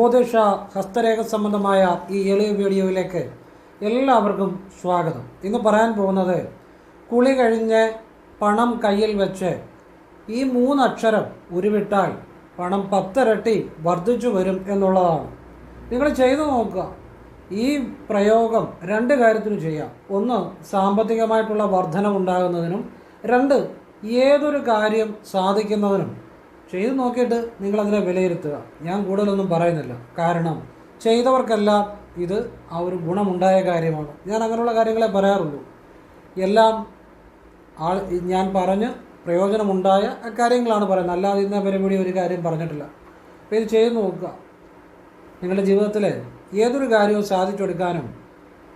ജ്യോതിഷ ഹസ്തരേഖ സംബന്ധമായ ഈ എളിയ വീഡിയോയിലേക്ക് എല്ലാവർക്കും സ്വാഗതം. ഇന്ന് പറയാൻ പോകുന്നത് കുളി കഴിഞ്ഞ് പണം കയ്യിൽ വെച്ച് ഈ മൂന്നക്ഷരം ഉരുവിട്ടാൽ പണം പത്തിരട്ടി വർദ്ധിച്ചു വരും എന്നുള്ളതാണ്. നിങ്ങൾ ചെയ്തു നോക്കുക. ഈ പ്രയോഗം രണ്ട് കാര്യത്തിനും ചെയ്യാം. ഒന്ന് സാമ്പത്തികമായിട്ടുള്ള വർധന ഉണ്ടാകുന്നതിനും രണ്ട് ഏതൊരു കാര്യം സാധിക്കുന്നതിനും. ചെയ്തു നോക്കിയിട്ട് നിങ്ങളതിനെ വിലയിരുത്തുക? ഞാൻ കൂടുതലൊന്നും പറയുന്നില്ല. കാരണം ചെയ്തവർക്കെല്ലാം ഇത് ആ ഒരു ഗുണമുണ്ടായ കാര്യമാണ്. ഞാൻ അങ്ങനെയുള്ള കാര്യങ്ങളെ പറയാറുള്ളൂ. എല്ലാം ആൾ ഞാൻ പറഞ്ഞ് പ്രയോജനമുണ്ടായ കാര്യങ്ങളാണ് പറയുന്നത്. അല്ലാതെ ഇന്ന പരിപാടി ഒരു കാര്യം പറഞ്ഞിട്ടില്ല. അപ്പോൾ ഇത് ചെയ്ത് നോക്കുക. നിങ്ങളുടെ ജീവിതത്തിൽ ഏതൊരു കാര്യവും സാധിച്ചെടുക്കാനും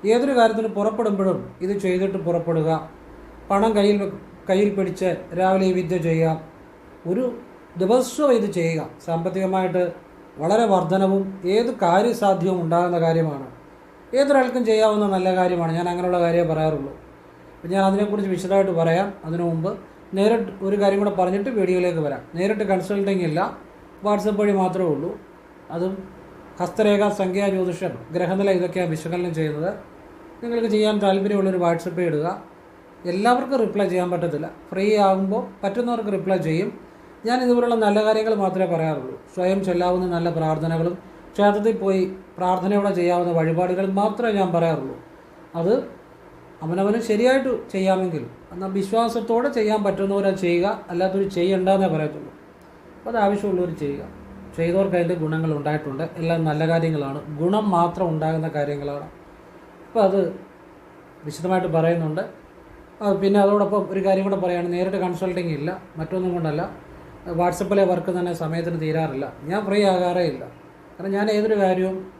ഏതൊരു കാര്യത്തിന് പുറപ്പെടുമ്പോഴും ഇത് ചെയ്തിട്ട് പുറപ്പെടുക. പണം കയ്യിൽ കയ്യിൽ പിടിച്ച് രാവിലെ ഈ വിദ്യ ചെയ്യുക ഒരു ദിവസവും ഇത് ചെയ്യുക. സാമ്പത്തികമായിട്ട് വളരെ വർധനവും ഏത് കാര്യസാധ്യവും ഉണ്ടാകുന്ന കാര്യമാണ്. ഏതൊരാൾക്കും ചെയ്യാവുന്ന നല്ല കാര്യമാണ്. ഞാൻ അങ്ങനെയുള്ള കാര്യമേ പറയാറുള്ളൂ. ഞാൻ അതിനെക്കുറിച്ച് വിശദമായിട്ട് പറയാം. അതിനു മുമ്പ് നേരിട്ട് ഒരു കാര്യം കൂടെ പറഞ്ഞിട്ട് വീഡിയോയിലേക്ക് വരാം. നേരിട്ട് കൺസൾട്ടിംഗ് ഇല്ല. വാട്സപ്പ് വഴി മാത്രമേ ഉള്ളൂ. അതും ഹസ്തരേഖ സംഖ്യാ ജ്യോതിഷം ഗ്രഹനില ഇതൊക്കെയാണ് വിശകലനം ചെയ്യുന്നത്. നിങ്ങൾക്ക് ചെയ്യാൻ താല്പര്യമുള്ളൊരു വാട്സപ്പ് ഇടുക. എല്ലാവർക്കും റിപ്ലൈ ചെയ്യാൻ പറ്റത്തില്ല. ഫ്രീ ആകുമ്പോൾ പറ്റുന്നവർക്ക് റിപ്ലൈ ചെയ്യും. ഞാൻ ഇതുപോലുള്ള നല്ല കാര്യങ്ങൾ മാത്രമേ പറയാറുള്ളൂ. സ്വയം ചൊല്ലാവുന്ന നല്ല പ്രാർത്ഥനകളും ക്ഷേത്രത്തിൽ പോയി പ്രാർത്ഥനയോടെ ചെയ്യാവുന്ന വഴിപാടുകൾ മാത്രമേ ഞാൻ പറയാറുള്ളൂ. അത് അവനവന് ശരിയായിട്ട് ചെയ്യാമെങ്കിൽ എന്നാൽ വിശ്വാസത്തോടെ ചെയ്യാൻ പറ്റുന്നവരത് ചെയ്യുക അല്ലാത്തൊരു ചെയ്യണ്ടെന്നേ പറയത്തുള്ളൂ. അപ്പോൾ അത് ആവശ്യമുള്ളവർ ചെയ്യുക. ചെയ്തവർക്ക് അതിന്റെ ഗുണങ്ങൾ ഉണ്ടായിട്ടുണ്ട്. എല്ലാം നല്ല കാര്യങ്ങളാണ്. ഗുണം മാത്രം ഉണ്ടാകുന്ന കാര്യങ്ങളാണ്. അപ്പോൾ അത് വിശദമായിട്ട് പറയുന്നുണ്ട്. പിന്നെ അതോടൊപ്പം ഒരു കാര്യം കൂടെ പറയുകയാണ്. നേരിട്ട് കൺസൾട്ടിങ് ഇല്ല. മറ്റൊന്നും കൊണ്ടല്ല. വാട്സപ്പിലെ വർക്ക് തന്നെ സമയത്തിന് തീരാറില്ല. ഞാൻ ഫ്രീ ആകാറേ ഇല്ല. കാരണം ഞാൻ ഏതൊരു കാര്യവും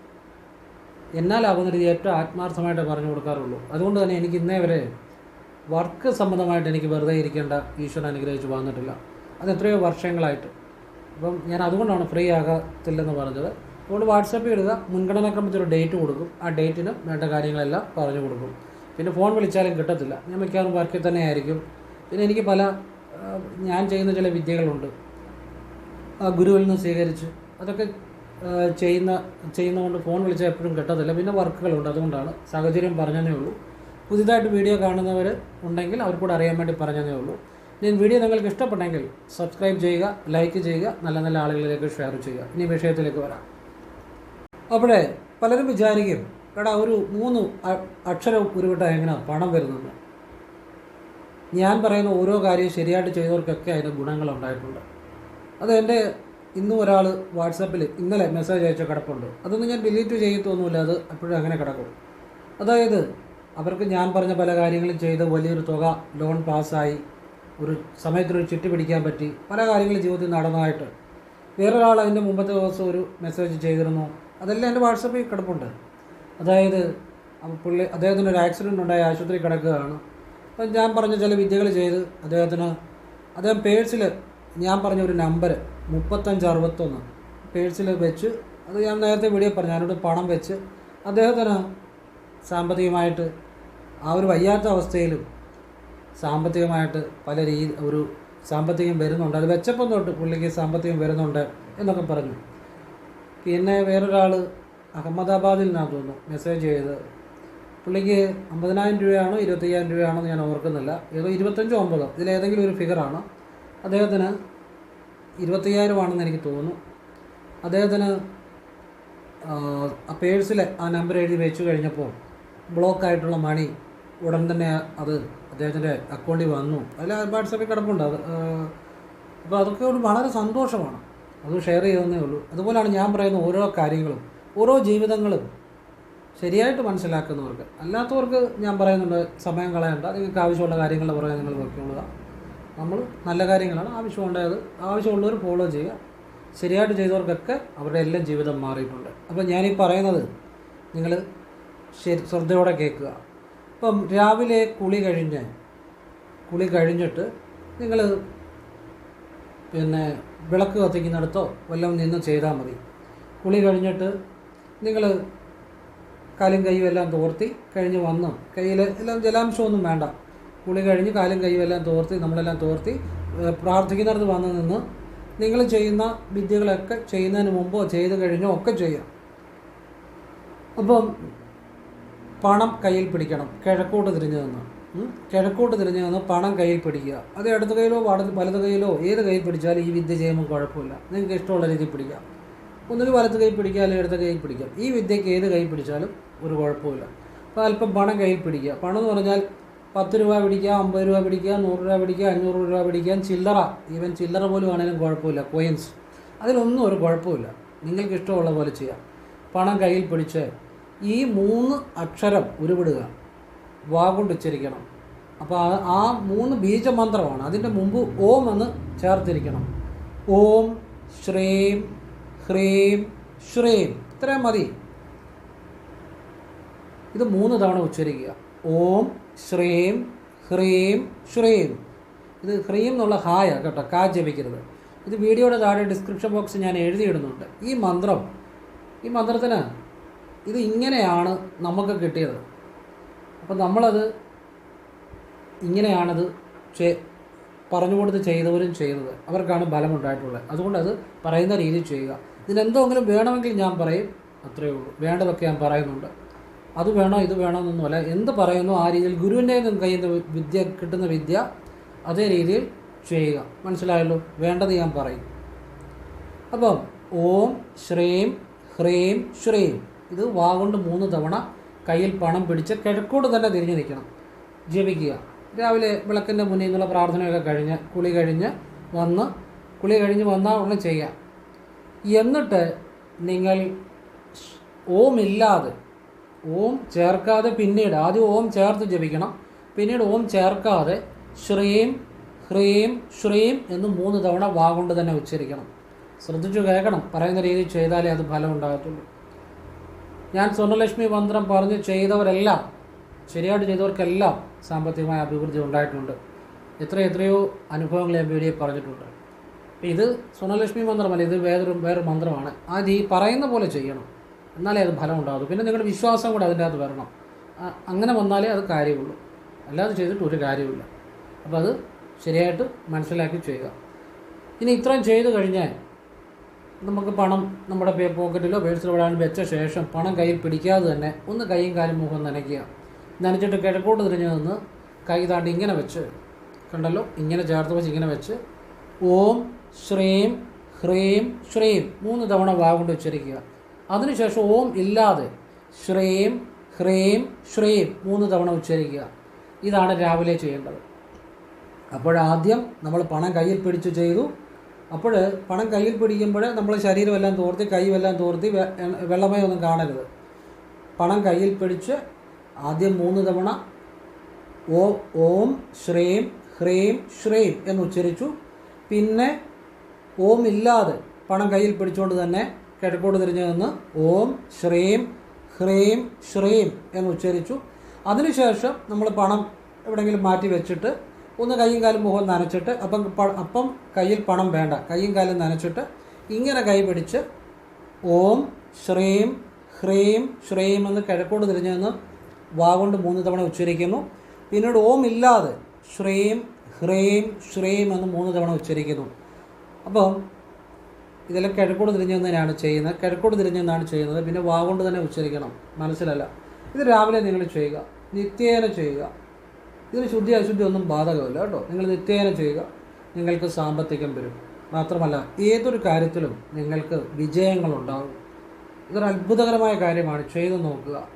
എന്നാലാകുന്ന രീതി ഏറ്റവും ആത്മാർത്ഥമായിട്ട് പറഞ്ഞു കൊടുക്കാറുള്ളൂ. അതുകൊണ്ട് തന്നെ എനിക്ക് ഇന്നേ വരെ വർക്ക് സംബന്ധമായിട്ട് എനിക്ക് വെറുതെ ഇരിക്കേണ്ട ഈശ്വരൻ അനുഗ്രഹിച്ച് വന്നിട്ടില്ല. അത് എത്രയോ വർഷങ്ങളായിട്ട്. അപ്പം ഞാൻ അതുകൊണ്ടാണ് ഫ്രീ ആകത്തില്ലെന്ന് പറഞ്ഞത്. അതുകൊണ്ട് വാട്സപ്പ് ഇടുക മുൻഗണനാക്രമത്തിൽ ഒരു ഡേറ്റ് കൊടുക്കും. ആ ഡേറ്റിന് വേണ്ട കാര്യങ്ങളെല്ലാം പറഞ്ഞു കൊടുക്കും. പിന്നെ ഫോൺ വിളിച്ചാലും കിട്ടത്തില്ല. ഞാൻ മിക്കവാറും വർക്കിൽ തന്നെ ആയിരിക്കും. പിന്നെ എനിക്ക് പല ഞാൻ ചെയ്യുന്ന ചില വിദ്യകളുണ്ട്. ആ ഗുരുവിൽ നിന്ന് സ്വീകരിച്ച് അതൊക്കെ ചെയ്യുന്ന ചെയ്യുന്നതുകൊണ്ട് ഫോൺ വിളിച്ചാൽ എപ്പോഴും കിട്ടത്തില്ല. പിന്നെ വർക്കുകളുണ്ട്. അതുകൊണ്ടാണ് സാഹചര്യം പറഞ്ഞതേ ഉള്ളൂ. പുതിയതായിട്ട് വീഡിയോ കാണുന്നവർ ഉണ്ടെങ്കിൽ അവർക്കൂടെ അറിയാൻ വേണ്ടി പറഞ്ഞതേ ഉള്ളൂ. ഇനി വീഡിയോ നിങ്ങൾക്ക് ഇഷ്ടപ്പെട്ടെങ്കിൽ സബ്സ്ക്രൈബ് ചെയ്യുക ലൈക്ക് ചെയ്യുക നല്ല നല്ല ആളുകളിലേക്ക് ഷെയർ ചെയ്യുക. ഇനി വിഷയത്തിലേക്ക് വരാം. അപ്പോഴേ പലരും വിചാരിക്കും എടാ ഒരു മൂന്ന് അക്ഷരം ഉരുവിട്ടാൽ എങ്ങനെയാണ് പണം വരുന്നത്? ഞാൻ പറയുന്ന ഓരോ കാര്യവും ശരിയായിട്ട് ചെയ്തവർക്കൊക്കെ അതിന്റെ ഗുണങ്ങൾ ഉണ്ടായിട്ടുണ്ട് അത് എന്റെ ഇന്നും ഒരാൾ വാട്സാപ്പിൽ ഇന്നലെ മെസ്സേജ് അയച്ച കിടപ്പുണ്ട്. അതൊന്നും ഞാൻ ഡിലീറ്റ് ചെയ്യത്തൊന്നുമില്ല അത് അപ്പോഴും അങ്ങനെ കിടക്കും. അതായത് അവർക്ക് ഞാൻ പറഞ്ഞ പല കാര്യങ്ങളും ചെയ്ത് വലിയൊരു തുക ലോൺ പാസ്സായി ഒരു സമയത്തിനൊരു ചുറ്റി പിടിക്കാൻ പറ്റി പല കാര്യങ്ങളും ജീവിതത്തിൽ നടന്നതായിട്ട്. വേറൊരാൾ അതിന്റെ മുമ്പത്തെ ദിവസം ഒരു മെസ്സേജ് ചെയ്തിരുന്നു. അതെല്ലാം എന്റെ വാട്സപ്പിൽ കിടപ്പുണ്ട്. അതായത് പുള്ളി അദ്ദേഹത്തിന് ഒരു ആക്സിഡന്റ് ഉണ്ടായി ആശുപത്രി കിടക്കുകയാണ്. അപ്പം ഞാൻ പറഞ്ഞ ചില വിദ്യകൾ ചെയ്ത് അദ്ദേഹത്തിന് അദ്ദേഹം പേഴ്സിൽ ഞാൻ പറഞ്ഞ ഒരു നമ്പർ മുപ്പത്തഞ്ച് അറുപത്തൊന്ന് പേഴ്സിൽ വെച്ച് അത് ഞാൻ നേരത്തെ വീഡിയോ പറഞ്ഞു ഞാനോട് പണം വെച്ച് അദ്ദേഹത്തിന് സാമ്പത്തികമായിട്ട് ആ ഒരു വയ്യാത്ത അവസ്ഥയിലും സാമ്പത്തികമായിട്ട് പല രീതി ഒരു സാമ്പത്തികം വരുന്നുണ്ട്. അത് വെച്ചപ്പം തൊട്ട് പുള്ളിക്ക് സാമ്പത്തികം വരുന്നുണ്ട് എന്നൊക്കെ പറഞ്ഞു. പിന്നെ വേറൊരാൾ അഹമ്മദാബാദിൽ നിന്നാണ് തോന്നുന്നു മെസ്സേജ് ചെയ്ത് പുള്ളിക്ക് അമ്പതിനായിരം രൂപയാണോ ഇരുപത്തയ്യായിരം രൂപയാണോ എന്ന് ഞാൻ ഓർക്കുന്നില്ല. ഏതോ ഇരുപത്തഞ്ചോ ഒമ്പതോ ഇതിലേതെങ്കിലും ഒരു ഫിഗറാണ് അദ്ദേഹത്തിന് ഇരുപത്തയ്യായിരമാണെന്ന് എനിക്ക് തോന്നുന്നു. അദ്ദേഹത്തിന് ആ പേഴ്സിൽ ആ നമ്പർ എഴുതി വെച്ചു കഴിഞ്ഞപ്പോൾ ബ്ലോക്കായിട്ടുള്ള മണി ഉടൻ തന്നെ അത് അദ്ദേഹത്തിന്റെ അക്കൗണ്ടിൽ വന്നു. അതിൽ വാട്സപ്പിൽ കിടപ്പുണ്ട്. അത് അപ്പോൾ അതൊക്കെ ഒരു വളരെ സന്തോഷമാണ്. അത് ഷെയർ ചെയ്യുന്നേ ഉള്ളൂ. അതുപോലെയാണ് ഞാൻ പറയുന്ന ഓരോ കാര്യങ്ങളും ഓരോ ജീവിതങ്ങളും ശരിയായിട്ട് മനസ്സിലാക്കുന്നവർക്ക്. അല്ലാത്തവർക്ക് ഞാൻ പറയുന്നുണ്ട് സമയം കളയണ്ട. നിങ്ങൾക്ക് ആവശ്യമുള്ള കാര്യങ്ങളുടെ പുറകെ നിങ്ങൾ നോക്കിക്കൊള്ളുക. നമ്മൾ നല്ല കാര്യങ്ങളാണ് ആവശ്യമുണ്ടായത്. ആവശ്യമുള്ളവർ ഫോളോ ചെയ്യുക. ശരിയായിട്ട് ചെയ്തവർക്കൊക്കെ അവരുടെ എല്ലാം ജീവിതം മാറിയിട്ടുണ്ട്. അപ്പോൾ ഞാനീ പറയുന്നത് നിങ്ങൾ ശരി ശ്രദ്ധയോടെ കേൾക്കുക. ഇപ്പം രാവിലെ കുളി കഴിഞ്ഞ് കുളി കഴിഞ്ഞിട്ട് നിങ്ങൾ പിന്നെ വിളക്ക് കത്തിക്കുന്നിടത്തോ വല്ലതും നിന്ന് ചെയ്താൽ മതി. കുളി കഴിഞ്ഞിട്ട് നിങ്ങൾ കാലും കൈയും എല്ലാം തോർത്തി കഴിഞ്ഞ് വന്ന്. കയ്യിൽ എല്ലാം ജലാംശമൊന്നും വേണ്ട. കുളി കഴിഞ്ഞ് കാലും കൈയും എല്ലാം തോർത്തി നമ്മളെല്ലാം തോർത്തി പ്രാർത്ഥിക്കുന്നിടത്ത് വന്ന് നിന്ന് നിങ്ങൾ ചെയ്യുന്ന വിദ്യകളൊക്കെ ചെയ്യുന്നതിന് മുമ്പോ ചെയ്ത് കഴിഞ്ഞോ ഒക്കെ ചെയ്യാം. അപ്പം പണം കയ്യിൽ പിടിക്കണം. കിഴക്കോട്ട് തിരിഞ്ഞു നിന്ന്. കിഴക്കോട്ട് തിരിഞ്ഞു നിന്ന് പണം കയ്യിൽ പിടിക്കുക. അത് ഇടത് കയ്യിലോ വടത്ത് വലത് കയ്യിലോ ഏത് കയ്യിൽ പിടിച്ചാലും ഈ വിദ്യ ചെയ്യുമ്പോൾ കുഴപ്പമില്ല. നിങ്ങൾക്ക് ഇഷ്ടമുള്ള രീതിയിൽ പിടിക്കാം. ഒന്നുകിൽ വലത്ത് കൈ പിടിക്കുക അല്ലെങ്കിൽ ഇടത് കൈ പിടിക്കാം. ഈ വിദ്യയ്ക്ക് ഏത് കൈ പിടിച്ചാലും ഒരു കുഴപ്പമില്ല. അപ്പോൾ അല്പം പണം കയ്യിൽ പിടിക്കുക. പണം എന്ന് പറഞ്ഞാൽ പത്ത് രൂപ പിടിക്കുക അമ്പത് രൂപ പിടിക്കുക നൂറ് രൂപ പിടിക്കുക അഞ്ഞൂറ് രൂപ പിടിക്കാൻ ചില്ലറ. ഈവൻ ചില്ലറ പോലും ആണെങ്കിലും കുഴപ്പമില്ല. കോയിൻസ് അതിലൊന്നും ഒരു കുഴപ്പമില്ല. നിങ്ങൾക്ക് ഇഷ്ടമുള്ള പോലെ ചെയ്യാം. പണം കയ്യിൽ പിടിച്ച് ഈ മൂന്ന് അക്ഷരം ഉരുവിടുക. വാ കൊണ്ട് ഉച്ചരിക്കണം. അപ്പോൾ ആ മൂന്ന് ബീജമന്ത്രമാണ്. അതിന്റെ മുമ്പ് ഓം എന്ന് ചേർത്തിരിക്കണം. ഓം ശ്രീം ഹ്രീം ശ്രീം. ഇത്രയും മതി. ഇത് മൂന്ന് തവണ ഉച്ചരിക്കുക. ഓം ശ്രീം ഹ്രീം ശ്രീം. ഇത് ഹ്രീം എന്നുള്ള ഹായ കേട്ടോ കാ ജപിക്കരുത്. ഇത് വീഡിയോയുടെ താഴെ ഡിസ്ക്രിപ്ഷൻ ബോക്സ് ഞാൻ എഴുതിയിടുന്നുണ്ട്. ഈ മന്ത്രം ഈ മന്ത്രത്തിന് ഇത് ഇങ്ങനെയാണ് നമുക്ക് കിട്ടിയത്. അപ്പം നമ്മളത് ഇങ്ങനെയാണത് ചെ പറഞ്ഞു കൊടുത്ത് ചെയ്തവരും ചെയ്തത്. അവർക്കാണ് ബലമുണ്ടായിട്ടുള്ളത് അതുകൊണ്ട് അത് പറയുന്ന രീതിയിൽ ചെയ്യുക. ഇതിനെന്തെങ്കിലും വേണമെങ്കിൽ ഞാൻ പറയും. അത്രയേ ഉള്ളൂ. വേണ്ടതൊക്കെ ഞാൻ പറയുന്നുണ്ട്. അത് വേണോ ഇത് വേണോ എന്നൊന്നുമല്ല. എന്ത് പറയുന്നു ആ രീതിയിൽ ഗുരുവിന്റെ കയ്യിൽ നിന്ന് വിദ്യ കിട്ടുന്ന വിദ്യ അതേ രീതിയിൽ ചെയ്യുക. മനസ്സിലായല്ലോ? വേണ്ടത് ഞാൻ പറയും. അപ്പം ഓം ശ്രീം ഹ്രീം ശ്രീം. ഇത് വാ കൊണ്ട് മൂന്ന് തവണ കയ്യിൽ പണം പിടിച്ച് കിഴക്കോട് തന്നെ തിരിഞ്ഞു നിൽക്കണം. ജപിക്കുക. രാവിലെ വിളക്കിന്റെ മുന്നിൽ നിന്നുള്ള പ്രാർത്ഥനയൊക്കെ കഴിഞ്ഞ് കുളി കഴിഞ്ഞ് വന്ന് കുളി കഴിഞ്ഞ് വന്നാൽ ഉടനെ ചെയ്യാം എന്നിട്ട് നിങ്ങൾ ഓമില്ലാതെ ഓം ചേർക്കാതെ പിന്നീട് ആദ്യം ഓം ചേർത്ത് ജപിക്കണം. പിന്നീട് ഓം ചേർക്കാതെ ശ്രീം ഹ്രീം ശ്രീം എന്ന് മൂന്ന് തവണ വാ കൊണ്ട് തന്നെ ഉച്ചരിക്കണം. ശ്രദ്ധിച്ചു കേൾക്കണം. പറയുന്ന രീതിയിൽ ചെയ്താലേ അത് ഫലം ഉണ്ടാകത്തുള്ളൂ. ഞാൻ സ്വർണലക്ഷ്മി മന്ത്രം പറഞ്ഞ് ചെയ്തവരെല്ലാം ശരിയായിട്ട് ചെയ്തവർക്കെല്ലാം സാമ്പത്തികമായ അഭിവൃദ്ധി ഉണ്ടായിട്ടുണ്ട്. എത്ര എത്രയോ അനുഭവങ്ങൾ ഞാൻ വീഡിയോ പറഞ്ഞിട്ടുണ്ട്. ഇത് സ്വർണലക്ഷ്മി മന്ത്രമല്ല ഇത് വേറൊരു വേറൊരു മന്ത്രമാണ്. അത് ഈ പറയുന്ന പോലെ ചെയ്യണം. എന്നാലേ അത് ഫലം ഉണ്ടാകും പിന്നെ നിങ്ങളുടെ വിശ്വാസം കൂടെ അതിന്റെ അകത്ത് വരണം. അങ്ങനെ വന്നാലേ അത് കാര്യമുള്ളൂ. അല്ലാതെ ചെയ്തിട്ട് ഒരു കാര്യമില്ല അപ്പോൾ അത് ശരിയായിട്ട് മനസ്സിലാക്കി ചെയ്യുക. ഇനി ഇത്രയും ചെയ്തു കഴിഞ്ഞാൽ നമുക്ക് പണം നമ്മുടെ പോക്കറ്റിലോ പേഴ്സിലോ ഇടാൻ വെച്ച ശേഷം പണം കയ്യിൽ പിടിക്കാതെ തന്നെ ഒന്ന് കൈയും കാലും മുഖം നനയ്ക്കുക. നനച്ചിട്ട് കിഴക്കോട്ട് തിരിഞ്ഞു നിന്ന് കൈ താണ്ടി ഇങ്ങനെ വെച്ച് കണ്ടല്ലോ? ഇങ്ങനെ ചേർത്ത് വെച്ച് ഇങ്ങനെ വെച്ച് ഓം ശ്രീം ഹ്രീം ശ്രീം മൂന്ന് തവണ വാ കൊണ്ട് ഉച്ചരിക്കുക. അതിനുശേഷം ഓം ഇല്ലാതെ ശ്രീം ഹ്രീം ശ്രീം മൂന്ന് തവണ ഉച്ചരിക്കുക. ഇതാണ് രാവിലെ ചെയ്യേണ്ടത്. അപ്പോഴാദ്യം നമ്മൾ പണം കയ്യിൽ പിടിച്ച് ചെയ്തു. അപ്പോൾ പണം കയ്യിൽ പിടിക്കുമ്പോൾ നമ്മൾ ശരീരമെല്ലാം തോർത്തി കൈയുമെല്ലാം തോർത്തി വെള്ളമയൊന്നും കാണരുത്. പണം കയ്യിൽ പിടിച്ച് ആദ്യം മൂന്ന് തവണ ഓ ഓം ശ്രീം ഹ്രീം ശ്രീം എന്ന് ഉച്ചരിച്ചു. പിന്നെ ഓം ഇല്ലാതെ പണം കയ്യിൽ പിടിച്ചുകൊണ്ട് തന്നെ കിഴക്കോട്ട് തിരിഞ്ഞു നിന്ന് ഓം ശ്രീം ഹ്രീം ശ്രീം എന്ന് ഉച്ചരിച്ചു. അതിനുശേഷം നമ്മൾ പണം എവിടെയെങ്കിലും മാറ്റി വെച്ചിട്ട് ഒന്ന് കൈയും കാലും മുഖം നനച്ചിട്ട് അപ്പം അപ്പം കയ്യിൽ പണം വേണ്ട. കൈയും കാലും നനച്ചിട്ട് ഇങ്ങനെ കൈ പിടിച്ച് ഓം ശ്രീം ഹ്രീം ശ്രീം എന്ന് കിഴക്കോട്ട് തിരിഞ്ഞു നിന്ന് വാ കൊണ്ട് മൂന്ന് തവണ ഉച്ചരിക്കുന്നു. പിന്നീട് ഓം ഇല്ലാതെ ശ്രീം ഹ്രീം ശ്രീം എന്ന് മൂന്ന് തവണ ഉച്ചരിക്കുന്നു. അപ്പം ഇതെല്ലാം കിഴക്കോട് തിരിഞ്ഞു തന്നെയാണ് ചെയ്യുന്നത്. കിഴക്കോട് തിരിഞ്ഞു ചെയ്യുന്നത്. പിന്നെ വാ കൊണ്ട് തന്നെ ഉച്ചരിക്കണം. മനസ്സിലല്ല. ഇത് രാവിലെ നിങ്ങൾ ചെയ്യുക. നിത്യേന ചെയ്യുക. ഇതിന് ശുദ്ധി അശുദ്ധി ഒന്നും ബാധകമല്ല കേട്ടോ. നിങ്ങൾ നിത്യേന ചെയ്യുക. നിങ്ങൾക്ക് സാമ്പത്തികം വരും. മാത്രമല്ല ഏതൊരു കാര്യത്തിലും നിങ്ങൾക്ക് വിജയങ്ങളുണ്ടാകും. ഇതൊരു അത്ഭുതകരമായ കാര്യമാണ്. ചെയ്തു നോക്കുക.